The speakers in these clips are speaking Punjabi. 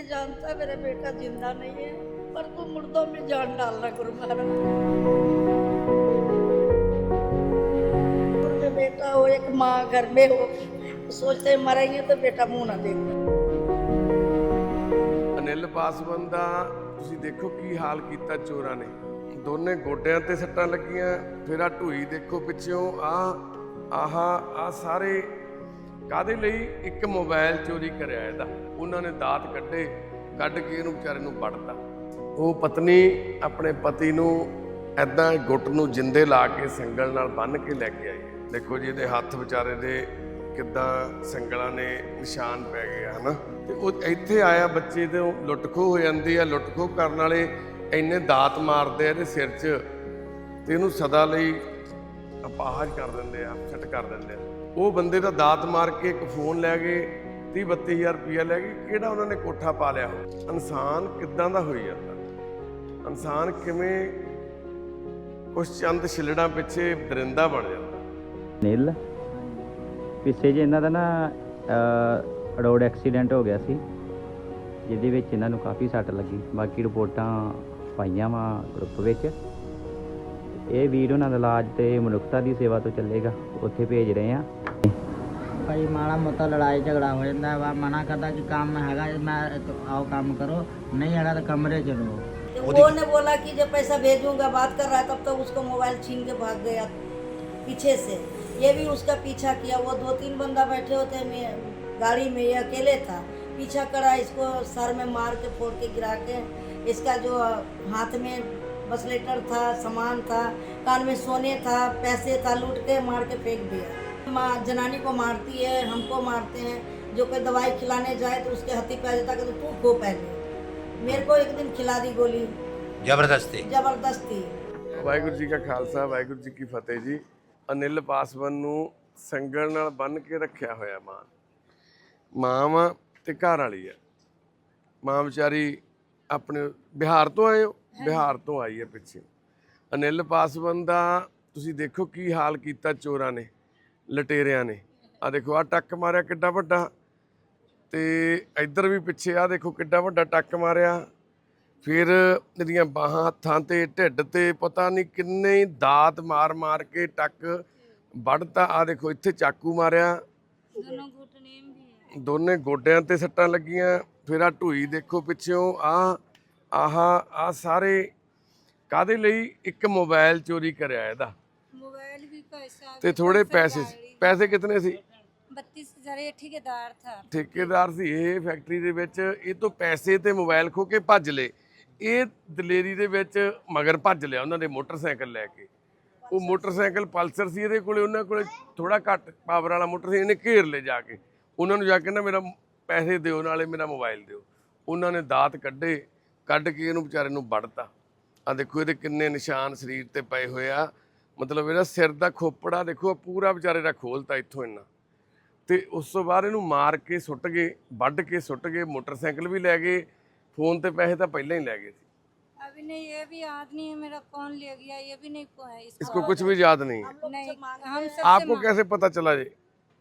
मैं जानता मेरा बेटा जिंदा नहीं है पर तू मुर्दों में जान डालना गुरु महाराज और में बेटा हो एक माँ घर में हो सोचते हैं मरेंगे तो बेटा मुंह ना देखना ਅਨਿਲ ਪਾਸਵਾਨ ਦਾ ਤੁਸੀਂ ਦੇਖੋ ਕੀ ਹਾਲ ਕੀਤਾ ਚੋਰਾਂ ਨੇ ਦੋਨੇ ਗੋਡਿਆਂ ਤੇ ਸੱਟਾਂ ਲੱਗੀਆਂ ਫਿਰ ਆ ਢੂਈ ਦੇਖੋ ਪਿੱਛੋਂ ਆ ਆਹਾ ਆ ਸਾਰੇ ਕਾਦੇ ਲਈ? ਇੱਕ ਮੋਬਾਈਲ ਚੋਰੀ ਕਰਿਆ ਇਹਦਾ। ਉਹਨਾਂ ਨੇ ਦਾਤ ਕੱਢੇ, ਕੱਢ ਕੇ ਇਹਨੂੰ ਵਿਚਾਰੇ ਨੂੰ ਵੱਢਤਾ। ਉਹ ਪਤਨੀ ਆਪਣੇ ਪਤੀ ਨੂੰ ਐਦਾਂ ਗੁੱਟ ਨੂੰ ਜਿੰਦੇ ਲਾ ਕੇ ਸੰਗਲ ਨਾਲ ਬੰਨ੍ਹ ਕੇ ਲੈ ਕੇ ਆਈ। ਦੇਖੋ ਜੀ, ਇਹਦੇ ਹੱਥ ਵਿਚਾਰੇ ਦੇ ਕਿੱਦਾਂ ਸੰਗਲਾਂ ਨੇ ਨਿਸ਼ਾਨ ਪੈ ਗਏ ਆ, ਹਨਾ? ਤੇ ਉਹ ਇੱਥੇ ਆਇਆ ਬੱਚੇ ਦੇ ਲੁੱਟਖੋ ਹੋ ਜਾਂਦੀ ਆ। ਲੁੱਟਖੋ ਕਰਨ ਵਾਲੇ ਇੰਨੇ ਦਾਤ ਮਾਰਦੇ ਆ ਇਹਦੇ ਸਿਰ 'ਚ ਤੇ ਇਹਨੂੰ ਸਦਾ ਲਈ ਅਪਾਹਜ ਕਰ ਦਿੰਦੇ ਆ ਸੱਟ ਕਰ ਦਿੰਦੇ ਆ। ਉਹ ਬੰਦੇ ਦਾ ਦਾਤ ਮਾਰ ਕੇ ਇੱਕ ਫੋਨ ਲੈ ਗਏ 30 32000 ਰੁਪਇਆ ਲੈ ਗਏ, ਕਿਹੜਾ ਉਹਨਾਂ ਨੇ ਕੋਠਾ ਪਾ ਲਿਆ ਹੋ ਇਨਸਾਨ ਕਿੱਦਾਂ ਦਾ ਹੋਈ ਜਾਂਦਾ? ਇਨਸਾਨ ਕਿਵੇਂ ਉਸ ਚੰਦ ਛਿਲੜਾਂ ਪਿੱਛੇ ਦਰਿੰਦਾ ਬਣ ਜਾਂਦਾ? ਨੀਲ, ਪਿੱਛੇ ਜੇ ਇਹਨਾਂ ਦਾ ਨਾ ਰੋਡ ਐਕਸੀਡੈਂਟ ਹੋ ਗਿਆ ਸੀ, ਜਿਹਦੇ ਵਿੱਚ ਇਹਨਾਂ ਨੂੰ ਕਾਫੀ ਸੱਟ ਲੱਗੀ। ਬਾਕੀ ਰਿਪੋਰਟਾਂ ਪਾਈਆਂ ਵਾ ਗਰੁੱਪ ਵਿੱਚ। ਇਹ ਵੀਰ ਉਹਨਾਂ ਦਾ ਇਲਾਜ ਤੇ ਮਨੁੱਖਤਾ ਦੀ ਸੇਵਾ ਤੋਂ ਚੱਲੇਗਾ, ਉੱਥੇ ਭੇਜ ਰਹੇ ਆ। ਭਾਈ ਮਾੜਾ ਮੋਟਾ ਲੜਾਈ ਝਗੜਾ ਹੋ ਜਾਂਦਾ ਵਾ ਮਨਾ ਕਰਦਾ ਕਿ ਕੰਮ ਹੈਗਾ ਮੈਂ तो आओ काम करो नहीं हैगा तो कमरे च रहो तो वो ने बोला कि जब पैसा भेजूंगा बात कर रहा है तब तक उसको मोबाइल छीन के भाग गया पीछे से ये भी उसका पीछा किया वो दो तीन बंदा बैठे होते मैं गाड़ी में ये अकेले था पीछा करा इसको सर में मार के फोड़ के गिरा के इसका जो हाथ में बसलेटर था सामान था कान में सोने था पैसे था लूट के मार के फेंक दिया माँ जनानी को मारती है हमको मारते हैं जो कोई दवाई खिलाने जाए तो उसके हथी पे आ जाता कि तू खो पहले मेरे को एक दिन खिला दी गोली ਜ਼ਬਰਦਸਤੀ जबरदस्ती ਵਾਹਿਗੁਰੂ ਜੀ ਕਾ ਖਾਲਸਾ ਵਾਹਿਗੁਰੂ ਜੀ ਕੀ ਫਤਿਹ ਜੀ ਅਨਿਲ ਪਾਸਵਾਨ ਨੂੰ ਸੰਗਲ ਨਾਲ ਬੰਨ ਕੇ ਰੱਖਿਆ ਹੋਇਆ ਮਾਂ ਮਾਂ ਵਾ ਤੇ ਘਰ ਵਾਲੀ ਆ ਮਾਂ ਵਿਚਾਰੀ ਆਪਣੇ ਬਿਹਾਰ ਤੋਂ ਆਏ ਹੋ ਬਿਹਾਰ ਤੋਂ ਆਈ ਹੈ ਪਿੱਛੇ ਅਨਿਲ ਪਾਸਵਾਨ ਦਾ ਤੁਸੀਂ ਦੇਖੋ ਕੀ ਹਾਲ ਕੀਤਾ ਚੋਰਾਂ ਨੇ ਲਟੇਰਿਆਂ ਨੇ। ਆ ਦੇਖੋ ਆ ਟੱਕ ਮਾਰਿਆ ਕਿੱਡਾ ਵੱਡਾ। ਤੇ ਇੱਧਰ ਵੀ ਪਿੱਛੇ ਆ ਦੇਖੋ ਕਿੱਡਾ ਵੱਡਾ ਟੱਕ ਮਾਰਿਆ। ਫਿਰ ਇਹਦੀਆਂ ਬਾਹਾਂ ਹੱਥਾਂ ਤੇ ਢਿੱਡ ਤੇ ਪਤਾ ਨਹੀਂ ਕਿੰਨੇ ਹੀ ਦਾਤ ਮਾਰ ਮਾਰ ਕੇ ਟੱਕ ਵੱਢਤਾ। ਆ ਦੇਖੋ ਇੱਥੇ ਚਾਕੂ ਮਾਰਿਆ। ਦੋਨੇ ਗੋਡਿਆਂ ਤੇ ਸੱਟਾਂ ਲੱਗੀਆਂ। ਫਿਰ ਆ ਢੂਈ ਦੇਖੋ ਪਿੱਛੋਂ। ਆ ਆਹਾ ਆ ਸਾਰੇ ਕਾਦੇ ਲਈ ਇੱਕ ਮੋਬਾਈਲ ਚੋਰੀ ਕਰਿਆ ਇਹਦਾ? पैसा ਤੇ ਥੋੜੇ ਪੈਸੇ ਸੀ ਪੈਸੇ ਕਿਤਨੇ ਸੀ बत्तीस हजार ये ठेकेदार था ਠੇਕੇਦਾਰ ਸੀ ਇਹ ਫੈਕਟਰੀ ਦੇ ਵਿੱਚ ਇਹ ਤੋਂ ਪੈਸੇ ਤੇ ਮੋਬਾਈਲ ਖੋ ਕੇ ਭੱਜ ਲਏ ਇਹ ਦਲੇਰੀ ਦੇ ਵਿੱਚ ਮਗਰ ਭੱਜ ਲਿਆ ਉਹਨਾਂ ਦੇ ਮੋਟਰਸਾਈਕਲ ਲੈ ਕੇ ਉਹ ਮੋਟਰਸਾਈਕਲ ਪਲਸਰ ਸੀ ਇਹਦੇ ਕੋਲੇ ਉਹਨਾਂ ਕੋਲੇ ਥੋੜਾ ਘੱਟ ਪਾਵਰ ਵਾਲਾ ਮੋਟਰ ਸੀ ਇਹਨੇ ਘੇਰ ਲੈ ਜਾ ਕੇ ਉਹਨਾਂ ਨੂੰ ਜਾ ਕੇ ਨਾ ਮੇਰਾ ਪੈਸੇ ਦਿਓ ਨਾਲੇ ਮੇਰਾ ਮੋਬਾਈਲ ਦਿਓ ਉਹਨਾਂ ਨੇ ਦਾਤ ਕੱਢੇ ਕੱਢ ਕੇ ਇਹਨੂੰ ਵਿਚਾਰੇ ਨੂੰ ਵੱਢਤਾ ਆ ਦੇਖੋ ਇਹਦੇ ਕਿੰਨੇ ਨਿਸ਼ਾਨ ਸਰੀਰ ਤੇ ਪਏ ਹੋਏ ਆ ਮਤਲਬ ਇਹਦਾ ਸਿਰ ਦਾ ਖੋਪੜਾ ਦੇਖੋ ਆਹ ਪੂਰਾ ਵਿਚਾਰੇ ਦਾ ਖੋਲਤਾ ਇੱਥੋਂ ਇੰਨਾ ਤੇ ਉਸ ਤੋਂ ਬਾਅਦ ਇਹਨੂੰ ਮਾਰ ਕੇ ਸੁੱਟ ਗਏ ਵੱਢ ਕੇ ਸੁੱਟ ਗਏ ਮੋਟਰਸਾਈਕਲ ਵੀ ਲੈ ਗਏ ਫੋਨ ਤੇ ਪੈਸੇ ਤਾਂ ਪਹਿਲਾਂ ਹੀ ਲੈ ਗਏ ਸੀ अभी नहीं ये भी याद नहीं है मेरा कौन ले गया ये भी नहीं को है इसको इसको कुछ भी याद नहीं है नहीं हम सबसे आपको मांग- कैसे पता चला जी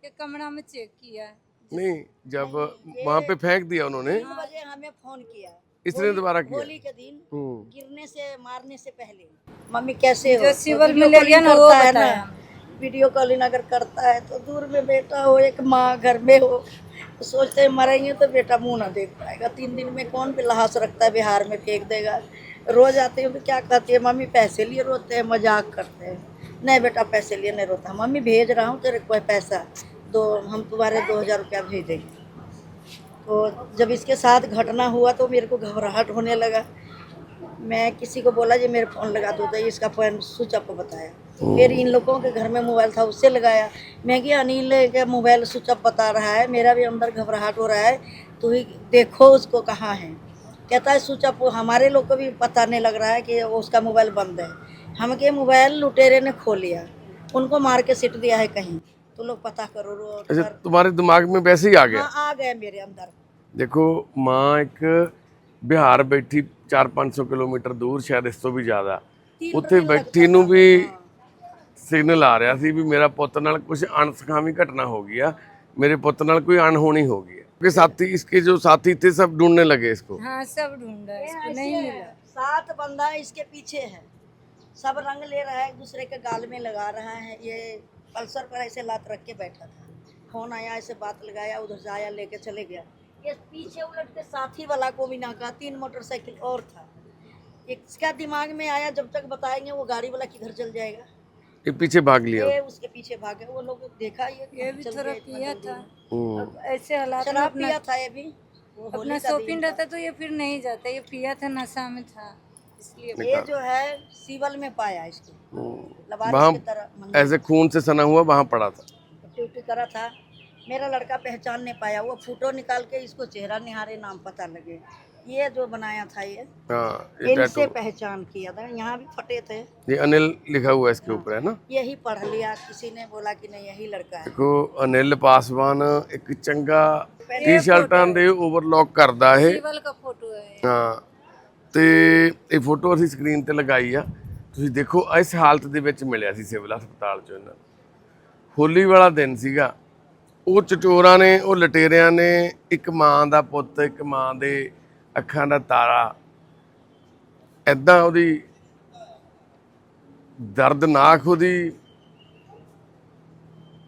के कमरा में चेक किया नहीं जब वहां पे फेंक दिया उन्होंने तीन बजे हमें फोन किया इसने दोबारा किया। होली के दिन हम्म। गिरने से मारने से पहले। मम्मी कैसे हो? जो सिविल में ले गया ना, वो है बताया। वीडियो कॉलिंग अगर करता है तो दूर में बेटा हो एक माँ घर में हो। तो सोचते हैं मरेंगे तो बेटा मुँह ना देख पाएगा। तीन दिन में कौन भी लहास रखता है बिहार में फेंक देगा। रोज आते हैं तो क्या कहती है मम्मी पैसे लिए रोते हैं मज़ाक करते हैं। नहीं बेटा पैसे लिए नहीं रोता। मम्मी भेज रहा हूँ तेरे को पैसा। दो हम तुम्हारे दो हज़ार रुपया भेजेंगे। तो जब इसके साथ घटना हुआ तो मेरे को घबराहट होने लगा। मैं किसी को बोला जी मेरे फ़ोन लगा दो तो इसका फ़ोन स्विच ऑफ़ बताया। फिर इन लोगों के घर में मोबाइल था उससे लगाया। मैं कि अनिल का मोबाइल स्विच ऑफ़ बता रहा है मेरा भी अंदर घबराहट हो रहा है तो ही देखो उसको कहाँ है। कहता है स्विच ऑफ़ हमारे लोग को भी पता नहीं लग रहा है कि उसका मोबाइल बंद है। हम के मोबाइल लुटेरे ने खो लिया उनको मार के सिट दिया है कहीं। तो लोग पता करो रो अच्छा तुम्हारे दिमाग में वैसे ही आ गया हाँ आ गए मेरे अंदर ਦੇਖੋ ਮਾਂ ਇੱਕ ਬਿਹਾਰ ਬੈਠੀ 4-500 ਕਿਲੋਮੀਟਰ ਦੂਰ ਸ਼ਾਇਦ ਇਸ ਤੋਂ ਵੀ ਜ਼ਿਆਦਾ ਉੱਥੇ ਬੈਠੀ ਨੂੰ ਵੀ ਸਿਗਨਲ ਆ ਰਿਹਾ ਸੀ ਵੀ ਮੇਰਾ ਪੁੱਤ ਨਾਲ ਕੁਝ ਅਣਸਖਾਵੀ ਘਟਨਾ ਹੋ ਗਈ ਆ ਮੇਰੇ ਪੁੱਤ ਨਾਲ ਕੋਈ ਅਣਹੋਣੀ ਹੋ ਗਈ ਹੈ के साथी इसके जो साथी थे सब ढूंढने लगे इसको हाँ सब ढूंढा इसको नहीं मिला सात बंदा इसके पीछे है सब रंग ले रहा है एक दूसरे के गाल में लगा रहा है ये पल्सर पर ऐसे लात रख के बैठा था। फ़ोन आया ऐसे बात लगाया उधर जाया लेके चले गया। ये पीछे उलट के साथी वाला को भी ना कहा तीन मोटरसाइकिल और था। इसका दिमाग में आया जब तक बताएँगे वो गाड़ी वाला किधर चल जाएगा। ये पीछे भाग लिया। ये उसके पीछे भागे वो लोग देखा ये ये भी थोड़ा पिया था। ऐसे हालात शराब पिया था ये भी। अपना शॉपिंग रहता तो ये फिर नहीं जाता ये पिया था नशा में था। इसलिए ये जो है सीवल में पाया इसको। वहाँ की तरह मंदिर ऐसे खून से सना हुआ वहाँ पड़ा था ड्यूटी उट्टी करा था मेरा लड़का पहचान नहीं पाया वो फोटो निकाल के इसको चेहरा निहारे नाम पता लगे ये जो बनाया था ये हाँ ये इनसे टैटू पहचान किया था यहाँ भी फटे थे ये अनिल लिखा हुआ है इसके ऊपर है ना यही पढ़ लिया किसी ने बोला कि नहीं यही लड़का है ਦੇਖੋ ਅਨਿਲ ਪਾਸਵਾਨ ਇੱਕ ਚੰਗਾ ਟੀ-ਸ਼ਰਟਾਂ ਦੇ ਓਵਰਲੌਕ ਕਰਦਾ ਹੈ केवल का फोटो है ਹਾਂ ਤੇ ਇਹ ਫੋਟੋ ਅਸੀਂ ਸਕਰੀਨ ਤੇ ਲਗਾਈ ਆ ਤੁਸੀਂ ਦੇਖੋ, ਇਸ ਹਾਲਤ ਦੇ ਵਿੱਚ ਮਿਲਿਆ ਸੀ ਸਿਵਲ ਹਸਪਤਾਲ ਚੋਂ ਇਹਨਾਂ ਨੂੰ। ਹੋਲੀ ਵਾਲਾ ਦਿਨ ਸੀਗਾ। ਉਹ ਚਟੋਰਾਂ ਨੇ, ਉਹ ਲਟੇਰਿਆਂ ਨੇ, ਇੱਕ ਮਾਂ ਦਾ ਪੁੱਤ, ਇੱਕ ਮਾਂ ਦੇ ਅੱਖਾਂ ਦਾ ਤਾਰਾ। ਐਦਾਂ ਉਹਦੀ ਦਰਦਨਾਕ ਉਹਦੀ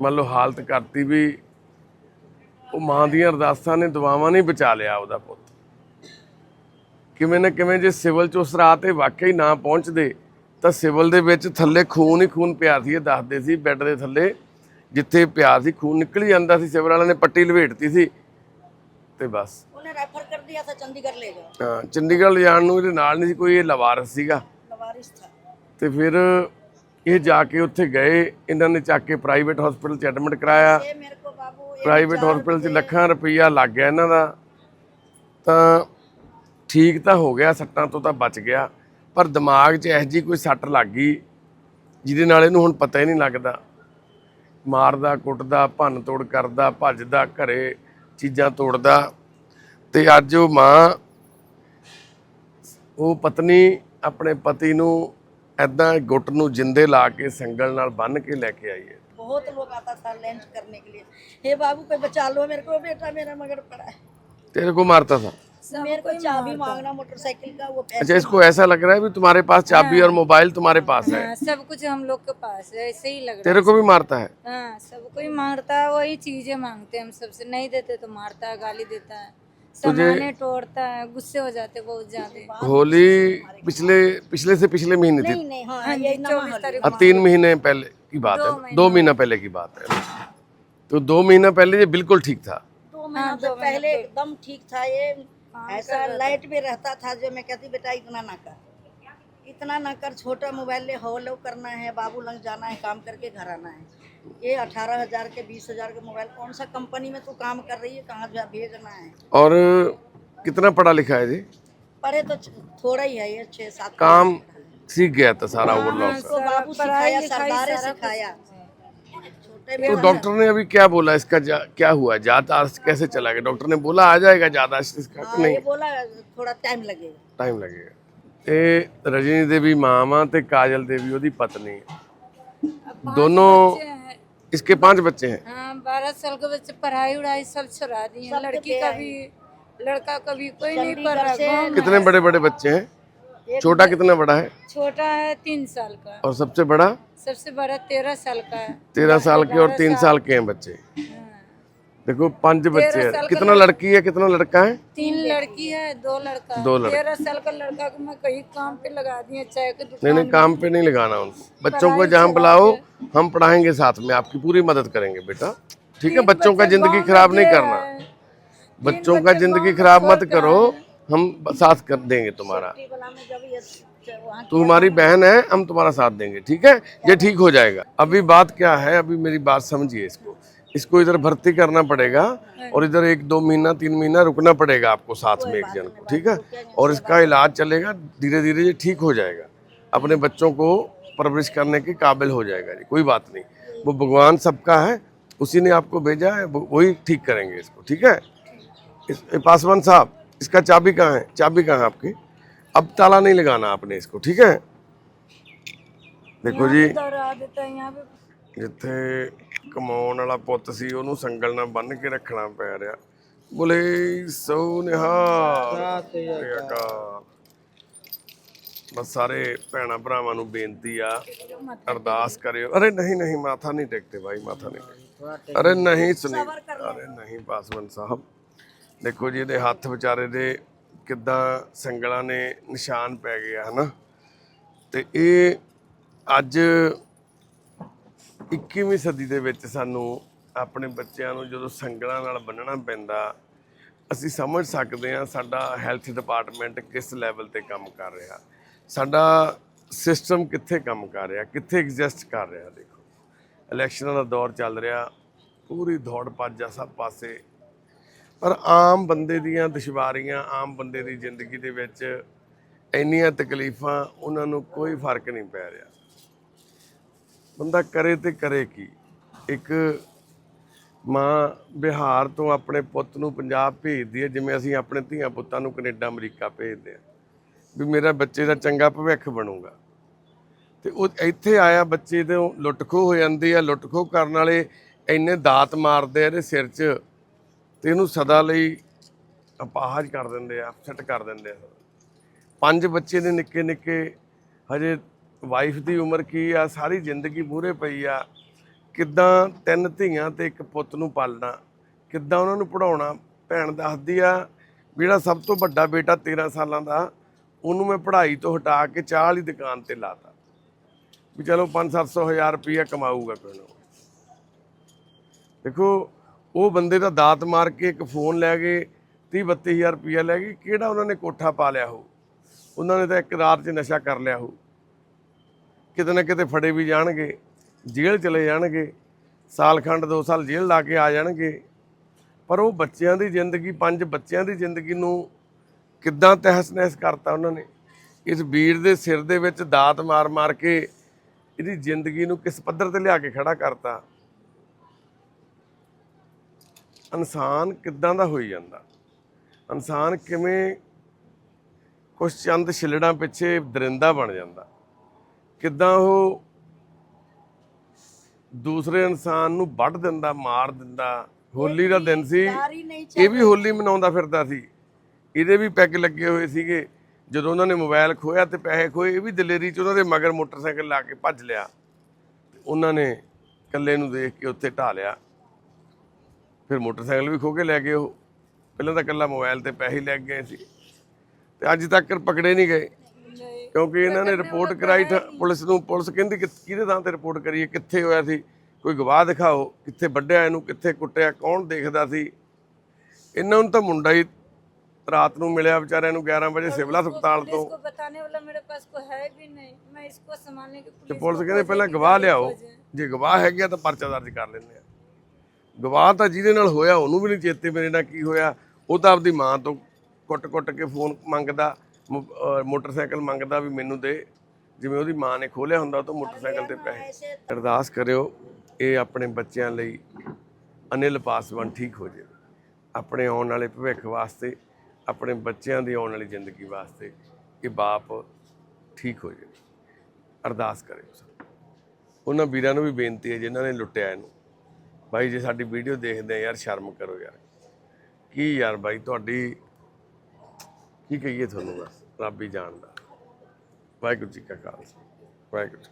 ਮੰਨ ਲਓ ਹਾਲਤ ਕਰਤੀ ਵੀ ਉਹ ਮਾਂ ਦੀਆਂ ਅਰਦਾਸਾਂ ਨੇ ਦੁਆਵਾਂ ਨਹੀਂ ਬਚਾ ਲਿਆ ਉਹਦਾ ਪੁੱਤ। ਕਿਵੇਂ ਨਾ ਕਿਵੇਂ ਜੇ ਸਿਵਲ ਚ ਉਸ ਰਾਤ ਇਹ ਵਾਕਈ ਨਾ ਪਹੁੰਚਦੇ ਤਾਂ ਸਿਵਲ ਦੇ ਵਿੱਚ ਥੱਲੇ ਖੂਨ ਹੀ ਖੂਨ ਪਿਆ ਸੀ ਇਹ ਦੱਸਦੇ ਸੀ ਬੈੱਡ ਦੇ ਥੱਲੇ ਜਿੱਥੇ ਪਿਆ ਸੀ ਖੂਨ ਨਿਕਲ ਹੀ ਜਾਂਦਾ ਸੀ ਸਿਵਲ ਵਾਲਿਆਂ ਨੇ ਪੱਟੀ ਲਵੇਟਤੀ ਸੀ ਤੇ ਬਸ। ਉਹਨੇ ਰੈਫਰ ਕਰ ਦਿਆ ਤਾਂ ਚੰਡੀਗੜ੍ਹ ਲੈ ਜਾਓ ਹਾਂ ਚੰਡੀਗੜ੍ਹ ਲਿਜਾਣ ਨੂੰ ਇਹਦੇ ਨਾਲ ਨਹੀਂ ਸੀ ਕੋਈ ਇਹ ਲਵਾਰਸ ਸੀਗਾ। ਲਵਾਰਿਸ ਥਾ। ਤੇ ਫਿਰ ਇਹ ਜਾ ਕੇ ਉੱਥੇ ਗਏ ਇਹਨਾਂ ਨੇ ਚੱਕ ਕੇ ਪ੍ਰਾਈਵੇਟ ਹਸਪੀਟਲ 'ਚ ਐਡਮਿਟ ਕਰਾਇਆ। ਪ੍ਰਾਈਵੇਟ ਹਸਪੀਟਲ 'ਚ ਲੱਖਾਂ ਰੁਪਈਆ ਲੱਗ ਗਿਆ ਇਹਨਾਂ ਦਾ। ਤਾਂ ਠੀਕ ਤਾਂ ਹੋ ਗਿਆ ਸੱਟਾਂ ਤੋਂ ਤਾਂ ਬਚ ਗਿਆ। ਪਰ ਦਿਮਾਗ 'ਚ ਇਹੋ ਜਿਹੀ ਕੋਈ ਸੱਟ ਲੱਗ ਗਈ ਜਿਹਦੇ ਨਾਲ ਇਹਨੂੰ ਹੁਣ ਪਤਾ ਹੀ ਨਹੀਂ ਲੱਗਦਾ ਮਾਰਦਾ ਕੁੱਟਦਾ ਭੰਨ ਤੋੜ ਕਰਦਾ ਭੱਜਦਾ ਘਰੇ ਚੀਜ਼ਾਂ ਤੋੜਦਾ ਤੇ ਅੱਜ ਉਹ ਮਾਂ ਉਹ ਪਤਨੀ ਆਪਣੇ ਪਤੀ ਨੂੰ ਐਦਾਂ ਗੁੱਟ ਨੂੰ ਜਿੰਦੇ ਲਾ ਕੇ ਸੰਗਲ ਨਾਲ ਬੰਨ੍ਹ ਕੇ ਲੈ ਕੇ ਆਈ ਹੈ बहुत लोग आता था लंच करने के लिए हे बाबू कोई बचा लो मेरे को बेटा मेरा मगर पड़ा है तेरे को मारता था मेरे को चाबी मांगना मोटरसाइकिल का वो पैसे अच्छा इसको ऐसा लग रहा है भी तुम्हारे पास चाबी और मोबाइल तुम्हारे पास है? हाँ, सब कुछ हम लोग के पास है ऐसे ही लग रहा तेरे को भी मारता है? है हाँ सबको ही मारता है वही चीज़ें मांगते हैं हम सबसे। नहीं देते तो मारता है गाली देता है। सामाने तोड़ता है गुस्से हो जाते बहुत ज़्यादा। होली पिछले पिछले से पिछले महीने थी नहीं नहीं हाँ हाँ ये हाँ तीन महीने पहले की बात है दो महीना पहले की बात है। तो दो महीना पहले ये बिल्कुल ठीक था। दो महीना पहले। एकदम ठीक था ये ऐसा लाइट में रहता था जो मैं कहती बेटा इतना ना कर। इतना ना कर छोटा मोबाइल ले हो लो करना है बाबू लग जाना है काम करके घर आना है। ये अठारह हज़ार के बीस हज़ार के मोबाइल कौन सा कंपनी में तू काम कर रही है कहाँ जा भेजना है? और कितना पढ़ा लिखा है जी? पढ़े तो थोड़ा ही है ये छः सात काम सीख गया था सारा बाबू सिखाया सरदारे सिखाया। तो डॉक्टर ने अभी क्या बोला इसका जा, क्या हुआ जात कैसे चला गया डॉक्टर ने बोला आ जाएगा ज्यादा इसका कि हाँ नहीं ये बोला थोड़ा टाइम लगेगा ਟਾਈਮ ਲੱਗੇਗਾ ਇਹ ਰਜਨੀ ਦੇਵੀ ਮਾਂ ਵਾ ਤੇ ਕਾਜਲ ਦੇਵੀ ਉਹਦੀ ਪਤਨੀ ਹੈ। ਦੋਨੋਂ हैं। इसके पांच बच्चे हैं हाँ बारह साल के बच्चे पढ़ाई उड़ाई सब छोड़ा दिए लड़की का भी लड़का का भी कोई नहीं पढ़ रहा गाँव में कितने बड़े बड़े बच्चे हैं छोटा कितना बड़ा है? छोटा है तीन साल का। और सबसे बड़ा? सबसे बड़ा तेरह साल का है। तेरह साल के और तीन साल। के हैं बच्चे। हाँ। देखो पाँच बच्चे हैं। कितना लड़की है कितना लड़का है? तीन लड़की है दो लड़का। दो लड़का। तेरह साल का लड़का को मैं कहीं काम पे लगा चाय के नहीं नहीं काम पे नहीं लगाना उनको बच्चों को जहाँ बुलाओ हम पढ़ाएँगे साथ में आपकी पूरी मदद करेंगे बेटा। ठीक है बच्चों का ज़िंदगी खराब नहीं करना। बच्चों का ज़िंदगी खराब मत करो। हम साथ कर देंगे तुम्हारा। तू हमारी बहन है हम तुम्हारा साथ देंगे ठीक है? ये ठीक हो? जाएगा। अभी बात क्या है अभी मेरी बात समझिए इसको। इसको इधर भर्ती करना पड़ेगा और इधर एक दो महीना तीन महीना रुकना पड़ेगा आपको साथ में एक जन को ठीक है? और इसका इलाज चलेगा धीरे धीरे ये ठीक हो जाएगा। अपने बच्चों को परवरिश करने के काबिल हो जाएगा जी कोई बात नहीं। वो भगवान सबका है उसी ने आपको भेजा है वही ठीक करेंगे इसको ठीक है? पासवान साहब इसका चाबी कहाँ है चाबी कहाँ है आपकी अब ताला नहीं लगाना आपने इसको ठीक है देखो जी दौड़ा देता है यहाँ पे ਜਿੱਥੇ ਕਮਾਉਣ ਵਾਲਾ ਪੁੱਤ ਸੀ ਉਹਨੂੰ ਸੰਗਲ ਨਾਲ ਬੰਨ੍ਹ ਕੇ ਰੱਖਣਾ ਪੈ ਰਿਹਾ ਬੋਲੇ ਸੋ ਨਿਹਾਲ ਸਤਿ ਸ਼੍ਰੀ ਅਕਾਲ ਬਸ ਸਾਰੇ ਭੈਣਾ ਭਰਾਵਾਂ ਨੂੰ ਬੇਨਤੀ ਆ ਅਰਦਾਸ ਕਰਿਓ ਅਰੇ ਨਹੀਂ ਨਹੀਂ ਮਾਥਾ ਨਹੀਂ ਟੇਕਦੇ ਭਾਈ ਮਾਥਾ ਨਹੀਂ ਟੇਕਦੇ ਅਰੇ ਨਹੀਂ ਸੁਣੀ ਅਰੇ ਨਹੀਂ ਪਾਸਵਾਨ ਸਾਹਿਬ ਦੇਖੋ ਜੀ, ਇਹਦੇ ਹੱਥ ਵਿਚਾਰੇ ਦੇ ਕਿੱਦਾਂ ਸੰਗਲਾਂ ਨੇ ਨਿਸ਼ਾਨ ਪੈ ਗਿਆ ਹਨਾ? ਤੇ ਇਹ ਅੱਜ 21ਵੀਂ ਸਦੀ ਦੇ ਵਿੱਚ ਸਾਨੂੰ ਆਪਣੇ ਬੱਚਿਆਂ ਨੂੰ ਜਦੋਂ ਸੰਗਲਾਂ ਨਾਲ ਬੰਨਣਾ ਪੈਂਦਾ, ਅਸੀਂ ਸਮਝ ਸਕਦੇ ਹਾਂ ਸਾਡਾ ਹੈਲਥ ਡਿਪਾਰਟਮੈਂਟ ਕਿਸ ਲੈਵਲ ਤੇ ਕੰਮ ਕਰ ਰਿਹਾ। ਸਾਡਾ ਸਿਸਟਮ ਕਿੱਥੇ ਕੰਮ ਕਰ ਰਿਹਾ, ਕਿੱਥੇ ਐਗਜ਼ਿਸਟ ਕਰ ਰਿਹਾ, ਦੇਖੋ। ਇਲੈਕਸ਼ਨਾਂ ਦਾ ਦੌਰ ਚੱਲ ਰਿਹਾ, ਪੂਰੀ ਦੌੜ ਭੱਜ ਆ ਸਭ ਪਾਸੇ। ਪਰ ਆਮ ਬੰਦੇ ਦੀਆਂ ਦੁਸ਼ਵਾਰੀਆਂ, ਆਮ ਬੰਦੇ ਦੀ ਜ਼ਿੰਦਗੀ ਦੇ ਵਿੱਚ ਇੰਨੀਆਂ ਤਕਲੀਫਾਂ, ਉਹਨਾਂ ਨੂੰ ਕੋਈ ਫ਼ਰਕ ਨਹੀਂ ਪੈ ਰਿਹਾ। ਬੰਦਾ ਕਰੇ ਤੇ ਕਰੇ ਕੀ? ਇੱਕ ਮਾਂ ਬਿਹਾਰ ਤੋਂ ਆਪਣੇ ਪੁੱਤ ਨੂੰ ਪੰਜਾਬ ਭੇਜਦੀ ਹੈ, ਜਿਵੇਂ ਅਸੀਂ ਆਪਣੇ ਧੀਆਂ ਪੁੱਤਾਂ ਨੂੰ ਕੈਨੇਡਾ, ਅਮਰੀਕਾ ਭੇਜਦੇ ਆ ਵੀ ਮੇਰਾ ਬੱਚੇ ਦਾ ਚੰਗਾ ਭਵਿੱਖ ਬਣੂਗਾ। ਤੇ ਉਹ ਇੱਥੇ ਆਇਆ, ਬੱਚੇ ਤੇ ਲੁੱਟਖੋ ਹੋ ਜਾਂਦੀ ਆ ਲੁੱਟਖੋ ਕਰਨ ਵਾਲੇ ਇੰਨੇ ਦਾਤ ਮਾਰਦੇ ਆ, ਇਹਦੇ ਸਿਰ 'ਚ ਤੇ ਇਹਨੂੰ ਸਦਾ ਲਈ ਅਪਾਹਜ ਕਰ ਦਿੰਦੇ ਆ ਅਪਸੈਟ ਕਰ ਦਿੰਦੇ ਆ। ਪੰਜ ਬੱਚੇ ਨੇ ਨਿੱਕੇ ਨਿੱਕੇ, ਹਜੇ ਵਾਈਫ ਦੀ ਉਮਰ ਕੀ ਆ, ਸਾਰੀ ਜ਼ਿੰਦਗੀ ਮੂਹਰੇ ਪਈ ਆ। ਕਿੱਦਾਂ ਤਿੰਨ ਧੀਆਂ ਤੇ ਇੱਕ ਪੁੱਤ ਨੂੰ ਪਾਲਣਾ, ਕਿੱਦਾਂ ਉਹਨਾਂ ਨੂੰ ਪੜਾਉਣਾ ਭੈਣ ਦੱਸਦੀ ਆ ਵੀ ਜਿਹੜਾ ਸਭ ਤੋਂ ਵੱਡਾ ਬੇਟਾ 13 ਸਾਲਾਂ ਦਾ, ਉਹਨੂੰ ਮੈਂ ਪੜ੍ਹਾਈ ਤੋਂ ਹਟਾ ਕੇ ਚਾਹ ਵਾਲੀ ਦੁਕਾਨ ਤੇ ਲਾਤਾ। ਵੀ ਚਲੋ 5-700 ਹਜ਼ਾਰ ਰੁਪਈਆ ਕਮਾਊਗਾ ਕੋਈ ਨਾ। ਦੇਖੋ ਉਹ ਬੰਦੇ ਦਾ ਦਾਤ ਮਾਰ ਕੇ ਇੱਕ ਫੋਨ ਲੈ ਗਏ 30 ਹਜ਼ਾਰ ਰੁਪਈਆ ਲੈ ਗਏ, ਕਿਹੜਾ ਉਹਨਾਂ ਨੇ ਕੋਠਾ ਪਾ ਲਿਆ ਹੋ ਉਹਨਾਂ ਨੇ ਤਾਂ ਇੱਕ ਰਾਤ 'ਚ ਨਸ਼ਾ ਕਰ ਲਿਆ ਹੋ ਕਿਤੇ ਨਾ ਕਿਤੇ ਫੜੇ ਵੀ ਜਾਣਗੇ, ਜੇਲ੍ਹ ਚਲੇ ਜਾਣਗੇ, ਸਾਲ ਖੰਡ 2 ਸਾਲ ਜੇਲ੍ਹ ਲਾ ਕੇ ਆ ਜਾਣਗੇ। ਪਰ ਉਹ ਬੱਚਿਆਂ ਦੀ ਜ਼ਿੰਦਗੀ, ਪੰਜ ਬੱਚਿਆਂ ਦੀ ਜ਼ਿੰਦਗੀ ਨੂੰ ਕਿੱਦਾਂ ਤਹਿਸ ਨਹਿਸ ਕਰਤਾ ਉਹਨਾਂ ਨੇ? ਇਸ ਵੀਰ ਦੇ ਸਿਰ ਦੇ ਵਿੱਚ ਦਾਤ ਮਾਰ ਮਾਰ ਕੇ ਇਹਦੀ ਜ਼ਿੰਦਗੀ ਨੂੰ ਕਿਸ ਪੱਧਰ ਤੇ ਲਿਆ ਕੇ ਖੜਾ ਕਰਤਾ? ਇਨਸਾਨ ਕਿੱਦਾਂ ਦਾ ਹੋਈ ਜਾਂਦਾ? ਇਨਸਾਨ ਕਿਵੇਂ ਕੁਛ ਚੰਦ ਛਿਲੜਾਂ ਪਿੱਛੇ ਦਰਿੰਦਾ ਬਣ ਜਾਂਦਾ? ਕਿੱਦਾਂ ਉਹ ਦੂਸਰੇ ਇਨਸਾਨ ਨੂੰ ਵੱਢ ਦਿੰਦਾ, ਮਾਰ ਦਿੰਦਾ? ਹੋਲੀ ਦਾ ਦਿਨ ਸੀ। ਇਹ ਵੀ ਹੋਲੀ ਮਨਾਉਂਦਾ ਫਿਰਦਾ ਸੀ। ਇਹਦੇ ਵੀ ਪੈਗ ਲੱਗੇ ਹੋਏ ਸੀਗੇ। ਜਦੋਂ ਉਹਨਾਂ ਨੇ ਮੋਬਾਈਲ ਖੋਇਆ ਤੇ ਪੈਸੇ ਖੋਏ ਇਹ ਵੀ ਦਲੇਰੀ ਚ ਉਹਨਾਂ ਦੇ ਮਗਰ ਮੋਟਰਸਾਈਕਲ ਲਾ ਕੇ ਭੱਜ ਲਿਆ। ਉਹਨਾਂ ਨੇ ਇਕੱਲੇ ਨੂੰ ਦੇਖ ਕੇ ਉੱਥੇ ਢਾ ਲਿਆ। ਫਿਰ ਮੋਟਰਸਾਈਕਲ ਵੀ ਖੋ ਕੇ ਲੈ ਗਏ ਉਹ। ਪਹਿਲਾਂ ਤਾਂ ਇਕੱਲਾ ਮੋਬਾਈਲ ਤੇ ਪੈਸੇ ਲੈ ਕੇ ਗਏ ਸੀ। ਤੇ ਅੱਜ ਤੱਕ ਪਕੜੇ ਨਹੀਂ ਗਏ। ਕਿਉਂਕਿ ਇਹਨਾਂ ਨੇ ਰਿਪੋਰਟ ਕਰਾਈ ਪੁਲਿਸ ਨੂੰ ਪੁਲਿਸ ਕਹਿੰਦੀ ਕਿ ਕਿਹਦੇ ਨਾਂ ਤੇ ਰਿਪੋਰਟ ਕਰੀਏ ਕਿੱਥੇ ਹੋਇਆ ਸੀ ਕੋਈ ਗਵਾਹ ਦਿਖਾਓ ਕਿੱਥੇ ਵੱਢਿਆ ਇਹਨੂੰ ਕਿੱਥੇ ਕੁੱਟਿਆ ਕੌਣ ਦੇਖਦਾ ਸੀ। ਇਹਨਾਂ ਨੂੰ ਤਾਂ ਮੁੰਡਾ ਹੀ ਰਾਤ ਨੂੰ ਮਿਲਿਆ ਵਿਚਾਰਿਆਂ ਨੂੰ 11 ਵਜੇ ਸਿਵਲ ਹਸਪਤਾਲ ਤੋਂ। ਇਸਕੋ ਬਤਾਨੇ ਵਾਲਾ ਮੇਰੇ ਪਾਸ ਕੋ ਹੈ ਵੀ ਨਹੀਂ। ਮੈਂ ਇਸਕੋ ਸੰਭਾਲਨੇ ਕੇ ਪੁਲਿਸ ਕਹਿੰਦੇ ਪਹਿਲਾਂ ਗਵਾਹ ਲਿਆਓ। ਜੇ। ਗਵਾਹ ਹੈਗਾ ਤਾਂ ਪਰਚਾ ਦਰਜ ਕਰ ਲੈਂਦੇ ਆ। ਗਵਾਹ ਤਾਂ ਜਿਹਦੇ ਨਾਲ ਹੋਇਆ, ਉਹਨੂੰ ਵੀ ਨਹੀਂ ਚੇਤੇ ਮੇਰੇ ਨਾਲ ਕੀ ਹੋਇਆ। ਉਹ ਤਾਂ ਆਪਦੀ ਮਾਂ ਤੋਂ ਕੁੱਟ-ਕੁੱਟ ਕੇ ਫੋਨ ਮੰਗਦਾ, ਮੋ- ਮੋਟਰਸਾਈਕਲ ਮੰਗਦਾ ਵੀ ਮੈਨੂੰ ਦੇ। ਜਿਵੇਂ ਉਹਦੀ ਮਾਂ ਨੇ ਖੋਲਿਆ ਹੁੰਦਾ, ਉਹ ਤੋਂ ਮੋਟਰਸਾਈਕਲ ਤੇ ਪੈਸੇ। ਅਰਦਾਸ ਕਰਿਓ, ਇਹ ਆਪਣੇ ਬੱਚਿਆਂ ਲਈ ਅਨਿਲ ਪਾਸਵਾਨ ਠੀਕ ਹੋ ਜਾਵੇ। ਆਪਣੇ ਆਉਣ ਵਾਲੇ ਭਵਿੱਖ ਵਾਸਤੇ, ਆਪਣੇ ਬੱਚਿਆਂ ਦੀ ਆਉਣ ਵਾਲੀ ਜ਼ਿੰਦਗੀ ਵਾਸਤੇ ਇਹ ਬਾਪ ਠੀਕ ਹੋ ਜਾਵੇ। ਅਰਦਾਸ ਕਰਿਓ ਸਰ ਉਹਨਾਂ ਵੀਰਾਂ ਨੂੰ ਵੀ ਬੇਨਤੀ ਹੈ, ਜਿਨ੍ਹਾਂ ਨੇ ਲੁੱਟਿਆ ਇਹਨੂੰ। ਬਾਈ ਜੇ ਸਾਡੀ ਵੀਡੀਓ ਦੇਖਦੇ ਆ ਯਾਰ, ਸ਼ਰਮ ਕਰੋ ਯਾਰ। ਕੀ ਯਾਰ ਬਾਈ, ਤੁਹਾਡੀ ਕੀ ਕਹੀਏ ਤੁਹਾਨੂੰ ਬਸ, ਰੱਬ ਹੀ ਜਾਣਦਾ। ਵਾਹਿਗੁਰੂ ਜੀ ਕਾ ਖਾਲਸਾ, ਵਾਹਿਗੁਰੂ ਜੀ